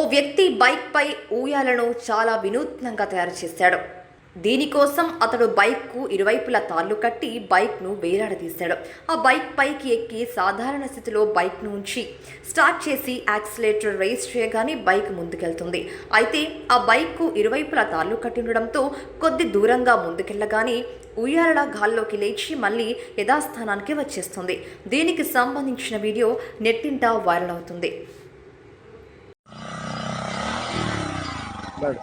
ఓ వ్యక్తి బైక్పై ఊయాలను చాలా వినూత్నంగా తయారు చేశాడు. దీనికోసం అతడు బైక్కు ఇరువైపులా తాళ్ళు కట్టి బైక్ను వేలాడదీశాడు ఆ బైక్ పైకి ఎక్కి సాధారణ స్థితిలో బైక్ను ఉంచి స్టార్ట్ చేసి యాక్సిలేటర్ రేస్ చేయగానే బైక్ ముందుకెళ్తుంది. అయితే ఆ బైక్కు ఇరువైపులా తాళ్ళు కట్టి ఉండడంతో కొద్ది దూరంగా ముందుకెళ్ళగానే ఉయ్యాలలా గాల్లోకి లేచి మళ్ళీ యథాస్థానానికి వచ్చేస్తుంది. దీనికి సంబంధించిన వీడియో నెట్టింట వైరల్ అవుతుంది. Bye.